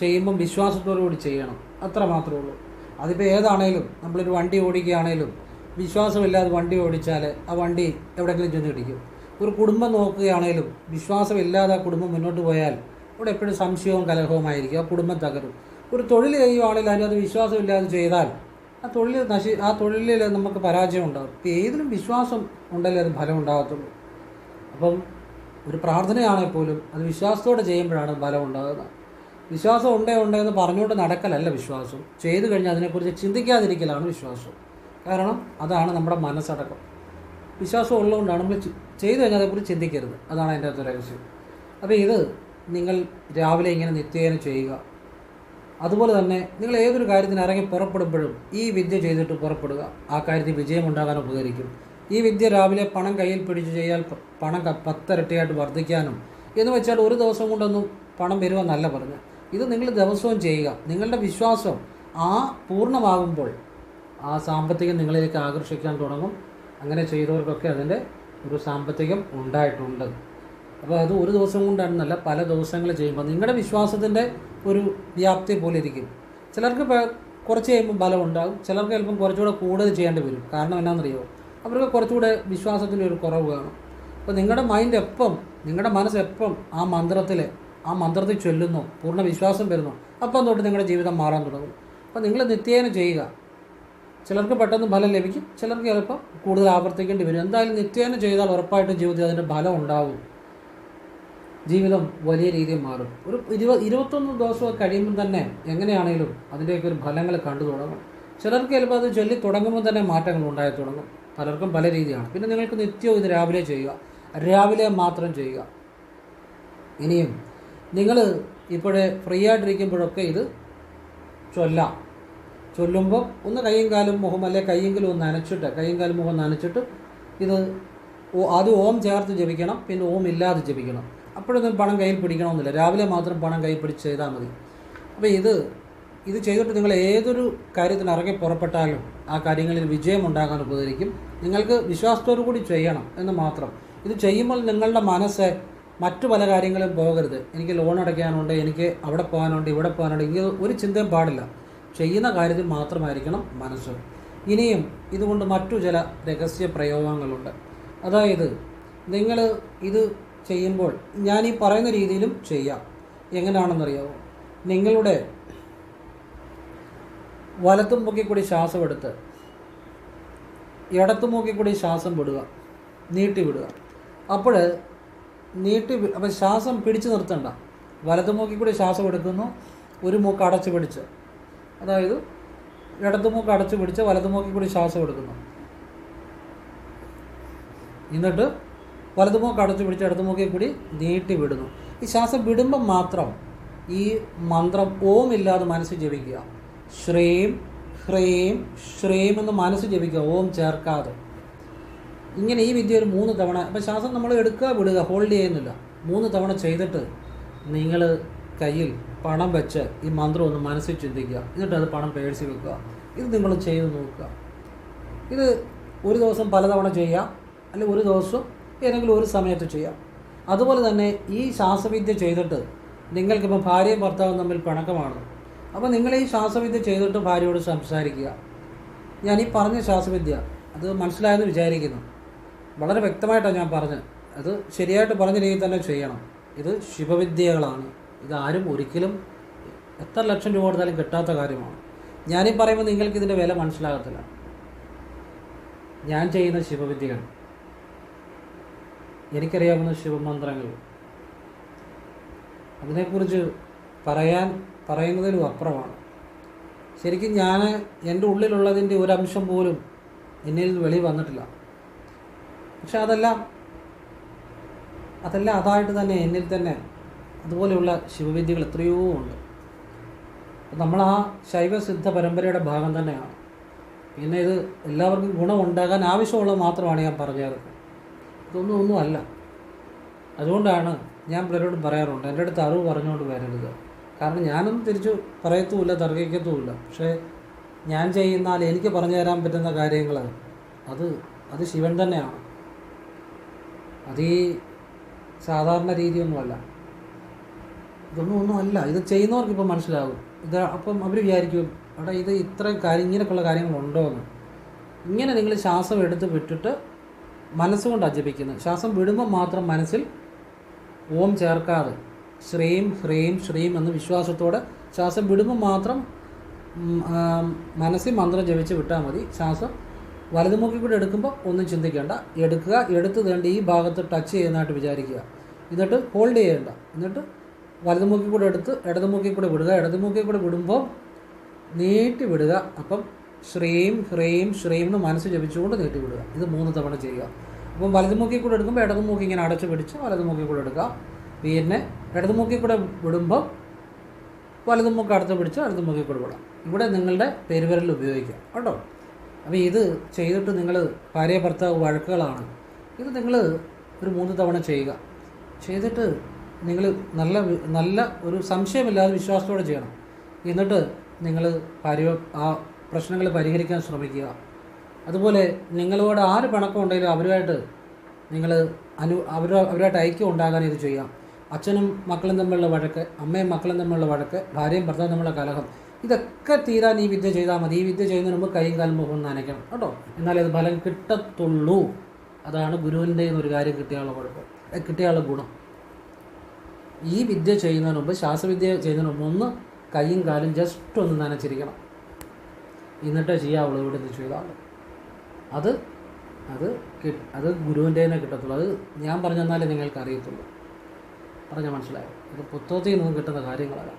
ചെയ്യുമ്പം വിശ്വാസത്തോടു കൂടി ചെയ്യണം. അത്ര മാത്രമേ ഉള്ളൂ. അതിപ്പോൾ ഏതാണേലും നമ്മളൊരു വണ്ടി ഓടിക്കുകയാണേലും വിശ്വാസമില്ലാതെ വണ്ടി ഓടിച്ചാൽ ആ വണ്ടി എവിടെയെങ്കിലും ചെന്ന് ഇടിക്കും. ഒരു കുടുംബം നോക്കുകയാണെങ്കിലും വിശ്വാസമില്ലാതെ ആ കുടുംബം മുന്നോട്ട് പോയാൽ അവിടെ എപ്പോഴും സംശയവും കലഹവുമായിരിക്കും. ആ കുടുംബം തകരും. ഒരു തൊഴിൽ ചെയ്യുകയാണെങ്കിൽ അതിനകത്ത് വിശ്വാസമില്ലാതെ ചെയ്താൽ ആ തൊഴിൽ നശി ആ തൊഴിലിൽ നമുക്ക് പരാജയം ഉണ്ടാകും. ഇപ്പം ഏതിലും വിശ്വാസം ഉണ്ടല്ലേ അത് ഫലം ഉണ്ടാകത്തുള്ളൂ. അപ്പം ഒരു പ്രാർത്ഥനയാണെങ്കിൽ പോലും അത് വിശ്വാസത്തോടെ ചെയ്യുമ്പോഴാണ് ഫലം ഉണ്ടാകുന്നത്. വിശ്വാസം ഉണ്ടേ ഉണ്ടേ എന്ന് പറഞ്ഞുകൊണ്ട് നടക്കലല്ല വിശ്വാസം. ചെയ്തു കഴിഞ്ഞാൽ അതിനെക്കുറിച്ച് ചിന്തിക്കാതിരിക്കലാണ് വിശ്വാസം. കാരണം അതാണ് നമ്മുടെ മനസ്സടക്കം. വിശ്വാസം ഉള്ളതുകൊണ്ടാണ് നമ്മൾ ചെയ്തു കഴിഞ്ഞാൽ അതേക്കുറിച്ച് ചിന്തിക്കരുത്. അതാണ് അതിന്റെ അകത്ത് രഹസ്യം. അപ്പോൾ ഇത് നിങ്ങൾ രാവിലെ ഇങ്ങനെ നിത്യേന ചെയ്യുക. അതുപോലെ തന്നെ നിങ്ങൾ ഏതൊരു കാര്യത്തിന് ഇറങ്ങി പുറപ്പെടുമ്പോഴും ഈ വിദ്യ ചെയ്തിട്ട് പുറപ്പെടുക. ആ കാര്യത്തിൽ വിജയം ഉണ്ടാകാൻ ഉപകരിക്കും. ഈ വിദ്യ രാവിലെ പണം കയ്യിൽ പിടിച്ച് ചെയ്യാൽ പണം പത്തരട്ടിയായിട്ട് വർദ്ധിക്കാനും എന്ന് വെച്ചാൽ ഒരു ദിവസം കൊണ്ടൊന്നും പണം വരുമെന്നല്ല പറഞ്ഞ്. ഇത് നിങ്ങൾ ദിവസവും ചെയ്യുക. നിങ്ങളുടെ വിശ്വാസം ആ പൂർണമാകുമ്പോൾ ആ സാമ്പത്തികം നിങ്ങളിലേക്ക് ആകർഷിക്കാൻ തുടങ്ങും. അങ്ങനെ ചെയ്തവർക്കൊക്കെ അതിന്റെ ഒരു സാമ്പത്തികം ഉണ്ടായിട്ടുണ്ട്. അപ്പോൾ അത് ഒരു ദിവസം കൊണ്ടാണെന്നല്ല പല ദിവസങ്ങൾ ചെയ്യുമ്പോൾ നിങ്ങളുടെ വിശ്വാസത്തിന്റെ ഒരു വ്യാപ്തി പോലെ ഇരിക്കും. ചിലർക്ക് കുറച്ച് കഴിയുമ്പോൾ ബലം ഉണ്ടാകും ചിലർക്ക് ചിലപ്പം കുറച്ചുകൂടെ കൂടുതൽ ചെയ്യേണ്ടി വരും. കാരണം എന്നാണെന്നറിയോ അവർക്ക് കുറച്ചുകൂടെ വിശ്വാസത്തിന്റെ ഒരു കുറവ് കാണും. അപ്പോൾ നിങ്ങളുടെ മൈൻഡ് എപ്പം നിങ്ങളുടെ മനസ്സ് എപ്പം ആ മന്ത്രത്തിൽ ആ മന്ത്രത്തിൽ ചൊല്ലുന്നു പൂർണ വിശ്വാസം വരുന്നു അപ്പം തൊട്ട് നിങ്ങളുടെ ജീവിതം മാറാൻ തുടങ്ങും. അപ്പോൾ നിങ്ങൾ നിത്യേന ചെയ്യുക. ചിലർക്ക് പെട്ടെന്ന് ഫലം ലഭിക്കും. ചിലർക്ക് ചിലപ്പോൾ കൂടുതൽ ആവർത്തിക്കേണ്ടി വരും. എന്തായാലും നിത്യേന ചെയ്താൽ ഉറപ്പായിട്ടും ജീവിതത്തിൽ അതിന്റെ ഫലം ഉണ്ടാവും. ജീവിതം വലിയ രീതിയിൽ മാറും. ഒരു ഇരുപത് ഇരുപത്തൊന്ന് ദിവസമൊക്കെ കഴിയുമ്പോൾ തന്നെ എങ്ങനെയാണെങ്കിലും അതിന്റെയൊക്കെ ഒരു ഫലങ്ങൾ കണ്ടു തുടങ്ങും. ചിലർക്ക് ചിലപ്പോൾ അത് ചൊല്ലി തുടങ്ങുമ്പോൾ തന്നെ മാറ്റങ്ങൾ ഉണ്ടായി തുടങ്ങും. പലർക്കും പല രീതിയാണ്. പിന്നെ നിങ്ങൾക്ക് നിത്യവും ഇത് രാവിലെ ചെയ്യുക. രാവിലെ മാത്രം ചെയ്യുക. ഇനിയും നിങ്ങൾ ഇപ്പോഴേ ഫ്രീ ആയിട്ടിരിക്കുമ്പോഴൊക്കെ ഇത് ചൊല്ലാം. ചൊല്ലുമ്പോൾ ഒന്ന് കൈയും കാലും മുഖം അല്ലെ കൈയെങ്കിലും ഒന്ന് നനച്ചിട്ട് കൈയും കാലും മുഖം നനച്ചിട്ട് ഇത് ആദ്യം ഓം ചേർത്ത് ജപിക്കണം പിന്നെ ഓം ഇല്ലാതെ ജപിക്കണം. അപ്പോഴൊന്നും പണം കയ്യിൽ പിടിക്കണമെന്നില്ല. രാവിലെ മാത്രം പണം കയ്യിൽ പിടിച്ച് ചെയ്താൽ മതി. അപ്പോൾ ഇത് ഇത് ചെയ്തിട്ട് നിങ്ങൾ ഏതൊരു കാര്യത്തിന് ഇറങ്ങി പുറപ്പെട്ടാലും ആ കാര്യങ്ങളിൽ വിജയം ഉണ്ടാകാൻ ഉപകരിക്കും. നിങ്ങൾക്ക് വിശ്വാസത്തോടു കൂടി ചെയ്യണം എന്ന് മാത്രം. ഇത് ചെയ്യുമ്പോൾ നിങ്ങളുടെ മനസ്സ് മറ്റു പല കാര്യങ്ങളും പോകരുത്. എനിക്ക് ലോൺ അടയ്ക്കാനുണ്ട് എനിക്ക് അവിടെ പോകാനുണ്ട് ഇവിടെ പോകാനുണ്ട് ഇങ്ങനെ ഒരു ചിന്തയും പാടില്ല. ചെയ്യുന്ന കാര്യത്തിൽ മാത്രമായിരിക്കണം മനസ്സ്. ഇനിയും ഇതുകൊണ്ട് മറ്റു ചില രഹസ്യ പ്രയോഗങ്ങളുണ്ട്. അതായത് നിങ്ങൾ ഇത് ചെയ്യുമ്പോൾ ഞാൻ ഈ പറയുന്ന രീതിയിലും ചെയ്യാം. എങ്ങനെയാണെന്നറിയാമോ നിങ്ങളുടെ വലത്തും പൊക്കി കൂടി ശ്വാസം എടുത്ത് ഇടത്തും മൂക്കി കൂടി ശ്വാസം വിടുക നീട്ടി വിടുക. അപ്പോൾ നീട്ടി അപ്പോൾ ശ്വാസം പിടിച്ചു നിർത്തണ്ട. വലത്തു മൂക്കി കൂടി ശ്വാസം എടുക്കുന്നു ഒരു മൂക്ക് അടച്ചു പിടിച്ച്. അതായത് ഇടത്തുമൂക്ക് അടച്ചു പിടിച്ച് വലതുമൂക്കിൽ മൂക്കി കൂടി ശ്വാസം എടുക്കുന്നു. എന്നിട്ട് വലതുമൂക്ക് അടച്ചു പിടിച്ച് ഇടതു മൂക്കിൽ കൂടി നീട്ടി വിടുന്നു. ഈ ശ്വാസം വിടുമ്പം മാത്രം ഈ മന്ത്രം ഓം ഇല്ലാതെ മനസ്സ് ജപിക്കുക. ശ്രീം ഹ്രീം ശ്രീം എന്ന് മനസ്സ് ജപിക്കുക. ഓം ചേർക്കാതെ. ഇങ്ങനെ ഈ വിദ്യ ഒരു മൂന്ന് തവണ. അപ്പം ശ്വാസം നമ്മൾ എടുക്കുക വിടുക ഹോൾഡ് ചെയ്യുന്നില്ല. മൂന്ന് തവണ ചെയ്തിട്ട് നിങ്ങൾ കയ്യിൽ പണം വെച്ച് ഈ മന്ത്രം ഒന്ന് മനസ്സിൽ ചിന്തിക്കുക. എന്നിട്ട് അത് പണം പേഴ്സി വെക്കുക. ഇത് നിങ്ങൾ ചെയ്ത് നോക്കുക. ഇത് ഒരു ദിവസം പലതവണ ചെയ്യാം. അല്ലെങ്കിൽ ഒരു ദിവസം ഏതെങ്കിലും ഒരു സമയത്ത് ചെയ്യാം. അതുപോലെ തന്നെ ഈ ശ്വാസവിദ്യ ചെയ്തിട്ട് നിങ്ങൾക്കിപ്പോൾ ഭാര്യയും ഭർത്താവും തമ്മിൽ പിണക്കമാണ്. അപ്പോൾ നിങ്ങൾ ഈ ശ്വാസവിദ്യ ചെയ്തിട്ട് ഭാര്യയോട് സംസാരിക്കുക. ഞാൻ ഈ പറഞ്ഞ ശ്വാസവിദ്യ അത് മനസ്സിലായെന്ന് വിചാരിക്കുന്നു. വളരെ വ്യക്തമായിട്ടാണ് ഞാൻ പറഞ്ഞത്. അത് ശരിയായിട്ട് പറഞ്ഞ രീതിയിൽ തന്നെ ചെയ്യണം. ഇത് ശിവവിദ്യകളാണ് ഇത് ആരും ഒരിക്കലും എത്ര ലക്ഷം രൂപ കൊടുത്താലും കിട്ടാത്ത കാര്യമാണ്. ഞാനീ പറയുമ്പോൾ നിങ്ങൾക്ക് ഇതിന്റെ വില മനസ്സിലാകത്തില്ല. ഞാൻ ചെയ്യുന്ന ശിവവിദ്യകൾ. എനിക്കറിയാവുന്ന ശിവമന്ത്രങ്ങൾ. അതിനെക്കുറിച്ച് പറയാൻ പറയുന്നതിലും അപ്പുറമാണ്. ശരിക്കും ഞാൻ എന്റെ ഉള്ളിലുള്ളതിന്റെ ഒരംശം പോലും എന്നിൽ വെളി വന്നിട്ടില്ല. പക്ഷെ അതെല്ലാം അതെല്ലാം അതായിട്ട് തന്നെ എന്നിൽ തന്നെ അതുപോലെയുള്ള ശിവവിദ്യകൾ എത്രയോ ഉണ്ട്. നമ്മൾ ആ ശൈവസിദ്ധ പരമ്പരയുടെ ഭാഗം തന്നെയാണ്. പിന്നെ ഇത് എല്ലാവർക്കും ഗുണമുണ്ടാകാൻ ആവശ്യമുള്ളത് മാത്രമാണ് ഞാൻ പറഞ്ഞത്. ഇതൊന്നും ഒന്നും അല്ല. അതുകൊണ്ടാണ് ഞാൻ പലരോടും പറയാറുണ്ട്. എന്റെ അടുത്ത് അറിവ് പറഞ്ഞുകൊണ്ട് വരരുത്. കാരണം ഞാനൊന്നും തിരിച്ചു പറയത്തുമില്ല തർക്കിക്കത്തുമില്ല. പക്ഷേ ഞാൻ ചെയ്യുന്നാൽ എനിക്ക് പറഞ്ഞു തരാൻ പറ്റുന്ന കാര്യങ്ങൾ അത് അത് ശിവൻ തന്നെയാണ്. അത് ഈ സാധാരണ രീതിയൊന്നുമല്ല. ഇതൊന്നും ഒന്നും അല്ല ഇത് ചെയ്യുന്നവർക്ക് ഇപ്പം മനസ്സിലാകും. ഇത് അപ്പം അവർ വിചാരിക്കും അവിടെ ഇത് ഇത്രയും കാര്യം ഇങ്ങനെയൊക്കെയുള്ള കാര്യങ്ങളുണ്ടോ എന്ന് ഇങ്ങനെ നിങ്ങൾ ശ്വാസം എടുത്ത് വിട്ടിട്ട് മനസ്സുകൊണ്ട് അജപിക്കുന്നു. ശ്വാസം വിടുമ്പോൾ മാത്രം മനസ്സിൽ ഓം ചേർക്കാതെ ശ്രീം ഹ്രീം ശ്രീം എന്ന വിശ്വാസത്തോടെ ശ്വാസം വിടുമ്പോൾ മാത്രം മനസ്സിൽ മന്ത്രം ജപിച്ച് വിട്ടാൽ മതി. ശ്വാസം വലതുമുക്കി കൂടെ എടുക്കുമ്പോൾ ഒന്നും ചിന്തിക്കേണ്ട. എടുക്കുക എടുത്തു തേണ്ട ഈ ഭാഗത്ത് ടച്ച് ചെയ്യുന്നതായിട്ട് വിചാരിക്കുക. എന്നിട്ട് ഹോൾഡ് ചെയ്യേണ്ട. എന്നിട്ട് വലതുമുക്കി കൂടെ എടുത്ത് ഇടതുമുക്കി കൂടെ വിടുക. ഇടതു ഇടതുമുക്കി കൂടെ വിടുമ്പോൾ നീട്ടി വിടുക. അപ്പം ശ്രീം ഹ്രീം ശ്രീം എന്ന് മനസ്സ് ജപിച്ചുകൊണ്ട് നീട്ടി വിടുക. ഇത് മൂന്ന് തവണ ചെയ്യുക. അപ്പം വലതു വലതുമുക്കി കൂടെ എടുക്കുമ്പോൾ ഇടതുമുക്കി ഇങ്ങനെ അടച്ചു പിടിച്ച് വലതുമുക്കി കൂടെ എടുക്കുക. പിന്നെ ഇടതുമുക്കി കൂടെ വിടുമ്പോൾ വലതുമുക്ക് അടുത്ത് പിടിച്ച് ഇടതുമുക്കി കൂടെ വിടാം. ഇവിടെ നിങ്ങളുടെ പെരുവിരൽ ഉപയോഗിക്കാം. കേട്ടോ അപ്പോൾ ഇത് ചെയ്തിട്ട് നിങ്ങൾ ഭാര്യ ഭർത്താവ് വഴക്കുകളാണ്. ഇത് നിങ്ങൾ ഒരു മൂന്ന് തവണ ചെയ്യുക. ചെയ്തിട്ട് നിങ്ങൾ നല്ല നല്ല ഒരു സംശയമില്ലാതെ വിശ്വാസത്തോടെ ചെയ്യണം. എന്നിട്ട് നിങ്ങൾ പരി ആ പ്രശ്നങ്ങൾ പരിഹരിക്കാൻ ശ്രമിക്കുക. അതുപോലെ നിങ്ങളോട് ആര് പണക്കം ഉണ്ടെങ്കിലും അവരുമായിട്ട് നിങ്ങൾ അനു അവർ അവരുമായിട്ട് ഐക്യം ഉണ്ടാകാൻ ഇത് ചെയ്യാം. അച്ഛനും മക്കളും തമ്മിലുള്ള വഴക്ക് അമ്മയും മക്കളും തമ്മിലുള്ള വഴക്ക് ഭാര്യയും ഭർത്താവും തമ്മിലുള്ള കലഹം ഇതൊക്കെ തീരാൻ ഈ വിദ്യ ചെയ്താൽ മതി. ഈ വിദ്യ ചെയ്യുന്നതിന് മുമ്പ് കൈയും കാലും മുഖം നനയ്ക്കണം കേട്ടോ. എന്നാലേ അത് ഫലം കിട്ടത്തുള്ളൂ. അതാണ് ഗുരുവിന്റെ ഒരു കാര്യം കിട്ടിയാലുള്ള കുഴപ്പം. കിട്ടിയാലുള്ള ഗുണം. ഈ വിദ്യ ചെയ്യുന്നതിന് മുമ്പ് ശാസ്ത്രവിദ്യ ചെയ്യുന്നതിന് മുമ്പ് ഒന്ന് കൈയും കാലും ജസ്റ്റ് ഒന്ന് നനച്ചിരിക്കണം. എന്നിട്ടേ ചെയ്യാവുള്ളൂ ഇവിടെ നിന്ന് ചെയ്താൽ അത് അത് അത് ഗുരുവിന്റെ തന്നെ കിട്ടത്തുള്ളൂ. അത് ഞാൻ പറഞ്ഞു തന്നാലേ നിങ്ങൾക്ക് അറിയത്തുള്ളൂ. പറഞ്ഞാൽ മനസ്സിലായോ? ഇത് പുസ്തകത്തിൽ നിന്നും കിട്ടുന്ന കാര്യങ്ങളല്ല.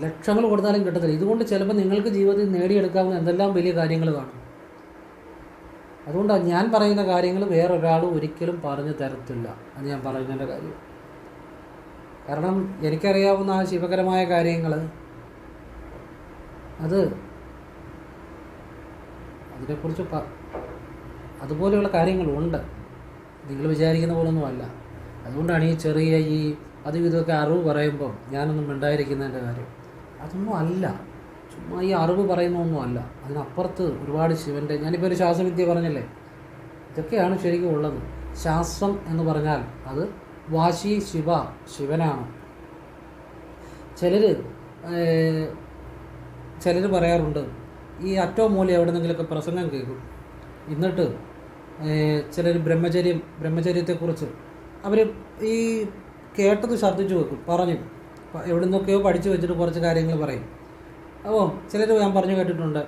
ലക്ഷങ്ങൾ കൊടുത്താലും കിട്ടത്തില്ല. ഇതുകൊണ്ട് ചിലപ്പോൾ നിങ്ങൾക്ക് ജീവിതത്തിൽ നേടിയെടുക്കാവുന്ന എന്തെല്ലാം വലിയ കാര്യങ്ങൾ കാണും. അതുകൊണ്ടാണ് ഞാൻ പറയുന്ന കാര്യങ്ങൾ വേറൊരാളും ഒരിക്കലും പറഞ്ഞു തരത്തില്ല. അത് ഞാൻ പറയുന്നതിന്റെ കാര്യം. കാരണം എനിക്കറിയാവുന്ന ആ ശിവകരമായ കാര്യങ്ങൾ അത് അതിനെക്കുറിച്ച് പ അതുപോലെയുള്ള കാര്യങ്ങളുണ്ട്. നിങ്ങൾ വിചാരിക്കുന്ന പോലൊന്നും അല്ല. അതുകൊണ്ടാണ് ഈ ചെറിയ ഈ അതും ഇതൊക്കെ അറിവ് പറയുമ്പോൾ ഞാനൊന്നും മിണ്ടായിരിക്കുന്നതിന്റെ കാര്യം. അതൊന്നും അല്ല. ചുമ്മാ ഈ അറിവ് പറയുന്നൊന്നും അല്ല. അതിനപ്പുറത്ത് ഒരുപാട് ശിവന്റെ ഞാനിപ്പോൾ ഒരു ശാസ്ത്രവിദ്യ പറഞ്ഞല്ലേ? ഇതൊക്കെയാണ് ശരിക്കും ഉള്ളത്. ശാസ്ത്രം എന്ന് പറഞ്ഞാൽ അത് വാശി ശിവ ശിവനാണ്. ചിലർ ചിലർ പറയാറുണ്ട് ഈ അറ്റോ മൂല എവിടെന്നെങ്കിലുമൊക്കെ പ്രസംഗം കേൾക്കും. എന്നിട്ട് ചിലർ ബ്രഹ്മചര്യം ബ്രഹ്മചര്യത്തെക്കുറിച്ച് അവർ ഈ കേട്ടത് ശ്രദ്ധിച്ചു വെക്കും പറഞ്ഞു എവിടെ നിന്നൊക്കെയോ പഠിച്ചു വെച്ചിട്ട് കുറച്ച് കാര്യങ്ങൾ പറയും. അപ്പോൾ ചിലർ ഞാൻ പറഞ്ഞു കേട്ടിട്ടുണ്ട്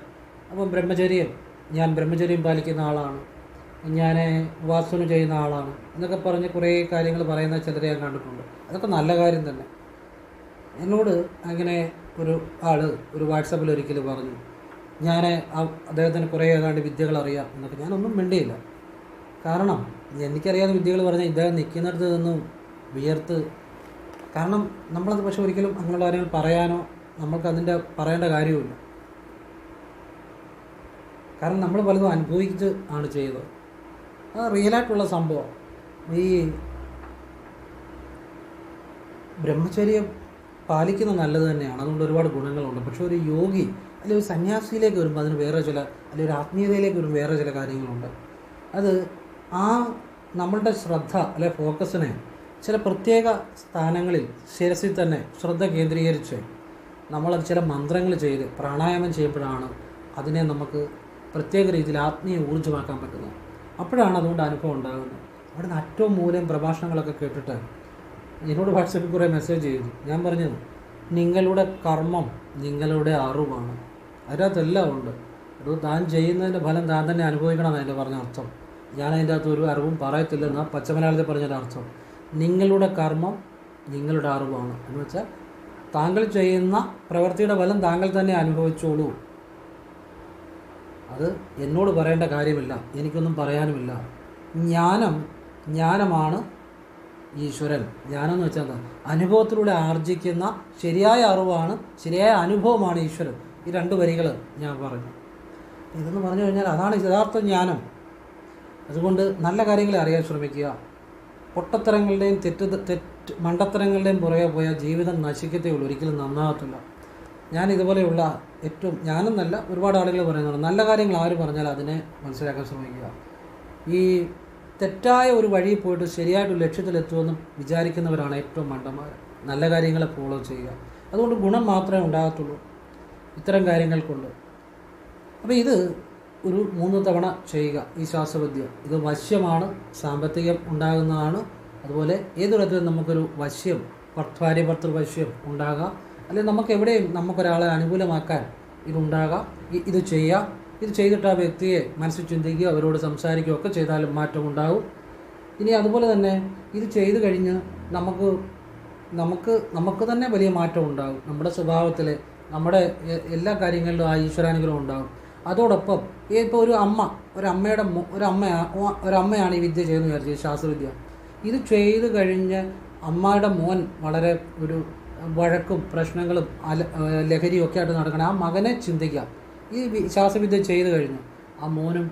അപ്പം ബ്രഹ്മചര്യം ഞാൻ ബ്രഹ്മചര്യം പാലിക്കുന്ന ആളാണ്. ഞാൻ വാസന ചെയ്യുന്ന ആളാണ്. എന്നൊക്കെ പറഞ്ഞ് കുറേ കാര്യങ്ങൾ പറയുന്ന ചിലരെ ഞാൻ കണ്ടിട്ടുണ്ട്. അതൊക്കെ നല്ല കാര്യം തന്നെ. എന്നോട് അങ്ങനെ ഒരു ആൾ ഒരു വാട്സപ്പിൽ ഒരിക്കൽ പറഞ്ഞു ഞാൻ അദ്ദേഹത്തിന് കുറേ ഏതാണ്ട് വിദ്യകൾ അറിയാം എന്നൊക്കെ. ഞാനൊന്നും മിണ്ടിയില്ല. കാരണം എനിക്കറിയാവുന്ന വിദ്യകൾ പറഞ്ഞാൽ ഇദ്ദേഹം നിൽക്കുന്നിടത്ത് നിന്നും വിയർത്ത്. കാരണം നമ്മളത് പക്ഷെ ഒരിക്കലും അങ്ങനെയുള്ള കാര്യങ്ങൾ പറയാനോ നമ്മൾക്കതിന്റെ പറയേണ്ട കാര്യവുമില്ല. കാരണം നമ്മൾ പലതും അനുഭവിച്ച് ആണ് ചെയ്തത്. അത് റിയലായിട്ടുള്ള സംഭവം. ഈ ബ്രഹ്മചര്യം പാലിക്കുന്നത് നല്ലത് തന്നെയാണ്. അതുകൊണ്ട് ഒരുപാട് ഗുണങ്ങളുണ്ട്. പക്ഷെ ഒരു യോഗി അല്ലെങ്കിൽ ഒരു സന്യാസിയിലേക്ക് വരുമ്പോൾ അതിന് വേറെ ചില അല്ലെങ്കിൽ ഒരു ആത്മീയതയിലേക്ക് വരുമ്പോൾ വേറെ ചില കാര്യങ്ങളുണ്ട്. അത് ആ നമ്മളുടെ ശ്രദ്ധ അല്ലെ ഫോക്കസിനെ ചില പ്രത്യേക സ്ഥാനങ്ങളിൽ ശിരസിൽ തന്നെ ശ്രദ്ധ കേന്ദ്രീകരിച്ച് നമ്മൾ ചില മന്ത്രങ്ങൾ ചെയ്ത് പ്രാണായാമം ചെയ്യുമ്പോഴാണ് അതിനെ നമുക്ക് പ്രത്യേക രീതിയിൽ ആത്മീയ ഊർജമാക്കാൻ പറ്റുന്നത്. അപ്പോഴാണ് അതുകൊണ്ട് അനുഭവം ഉണ്ടാകുന്നത്. അവിടെ നിന്ന് അറ്റവും മൂലം പ്രഭാഷണങ്ങളൊക്കെ കേട്ടിട്ട് എന്നോട് വാട്സപ്പിൽ കുറേ മെസ്സേജ് ചെയ്തു. ഞാൻ പറഞ്ഞത് നിങ്ങളുടെ കർമ്മം നിങ്ങളുടെ അറിവാണ്. അതിനകത്തെല്ലാം ഉണ്ട്. അത് താൻ ചെയ്യുന്നതിന്റെ ഫലം താൻ തന്നെ അനുഭവിക്കണം എന്നതിന്റെ പറഞ്ഞ അർത്ഥം. ഞാൻ അതിന്റെ അകത്ത് ഒരു അറിവും പറയത്തില്ലെന്ന പച്ചമലയാളത്തിൽ പറഞ്ഞൊരു അർത്ഥം. നിങ്ങളുടെ കർമ്മം നിങ്ങളുടെ അറിവാണ് എന്ന് വെച്ചാൽ താങ്കൾ ചെയ്യുന്ന പ്രവൃത്തിയുടെ ഫലം താങ്കൾ തന്നെ അനുഭവിച്ചോളൂ. അത് എന്നോട് പറയേണ്ട കാര്യമില്ല. എനിക്കൊന്നും പറയാനുമില്ല. ജ്ഞാനം ജ്ഞാനമാണ് ഈശ്വരൻ. ജ്ഞാനം എന്ന് വെച്ചാൽ എന്താ? അനുഭവത്തിലൂടെ ആർജിക്കുന്ന ശരിയായ അറിവാണ് ശരിയായ അനുഭവമാണ് ഈശ്വരൻ. ഈ രണ്ട് വരികൾ ഞാൻ പറഞ്ഞു. ഇതെന്ന് പറഞ്ഞു കഴിഞ്ഞാൽ അതാണ് യഥാർത്ഥ ജ്ഞാനം. അതുകൊണ്ട് നല്ല കാര്യങ്ങളെ അറിയാൻ ശ്രമിക്കുക. പൊട്ടത്തരങ്ങളുടെയും തെറ്റ് തെറ്റ് മണ്ടത്തരങ്ങളുടെയും പുറകെ പോയാൽ ജീവിതം നശിക്കത്തേ ഉള്ളൂ. ഒരിക്കലും നന്നാകത്തില്ല. ഞാൻ ഇതുപോലെയുള്ള ഏറ്റവും ഞാനെന്നല്ല ഒരുപാട് ആളുകൾ പറയുന്നുണ്ട്. നല്ല കാര്യങ്ങൾ ആര് പറഞ്ഞാൽ അതിനെ മനസ്സിലാക്കാൻ ശ്രമിക്കുക. ഈ തെറ്റായ ഒരു വഴിയിൽ പോയിട്ട് ശരിയായിട്ട് ലക്ഷ്യത്തിലെത്തുമെന്ന് വിചാരിക്കുന്നവരാണ് ഏറ്റവും മണ്ടന്മാർ നല്ല കാര്യങ്ങളെ ഫോളോ ചെയ്യുക. അതുകൊണ്ട് ഗുണം മാത്രമേ ഉണ്ടാകത്തുള്ളൂ. ഇത്തരം കാര്യങ്ങൾ കൊണ്ട് അപ്പോൾ ഇത് ഒരു മൂന്ന് തവണ ചെയ്യുക. ഈ ശ്വാസവിദ്യ. ഇത് വശ്യമാണ് സാമ്പത്തികം ഉണ്ടാകുന്നതാണ്. അതുപോലെ ഏതൊരിടത്തിലും നമുക്കൊരു വശ്യം ഭർത്താര്യഭർത്തൃ ഭർത്തൃ വശ്യം ഉണ്ടാകാം. അല്ലെങ്കിൽ നമുക്ക് എവിടെയും നമുക്കൊരാളെ അനുകൂലമാക്കാൻ ഇതുണ്ടാകാം. ഇത് ചെയ്യാം. ഇത് ചെയ്തിട്ട് ആ വ്യക്തിയെ മനസ്സിൽ ചിന്തിക്കുക അവരോട് സംസാരിക്കുകയോ ഒക്കെ ചെയ്താലും മാറ്റം ഉണ്ടാകും. ഇനി അതുപോലെ തന്നെ ഇത് ചെയ്തു കഴിഞ്ഞ് നമുക്ക് നമുക്ക് നമുക്ക് തന്നെ വലിയ മാറ്റം ഉണ്ടാകും. നമ്മുടെ സ്വഭാവത്തിൽ നമ്മുടെ എല്ലാ കാര്യങ്ങളിലും ആ ഈശ്വരാനുഗ്രഹം ഉണ്ടാകും. അതോടൊപ്പം ഇപ്പോൾ ഒരു അമ്മ ഒരമ്മയുടെ അമ്മയുടെ ഒരമ്മയാണ് ഈ വിദ്യ ചെയ്യുന്നത് വിചാരിച്ചത് ശാസ്ത്രവിദ്യ. ഇത് ചെയ്ത് കഴിഞ്ഞ് അമ്മയുടെ മോൻ വളരെ ഒരു വഴക്കും പ്രശ്നങ്ങളും അല ലഹരിയും ഒക്കെ ആയിട്ട് നടക്കണം ആ മകനെ ചിന്തിക്കാം. ഈ ശാസ്ത്രവിദ്യ ചെയ്തു കഴിഞ്ഞു. ആ മോനും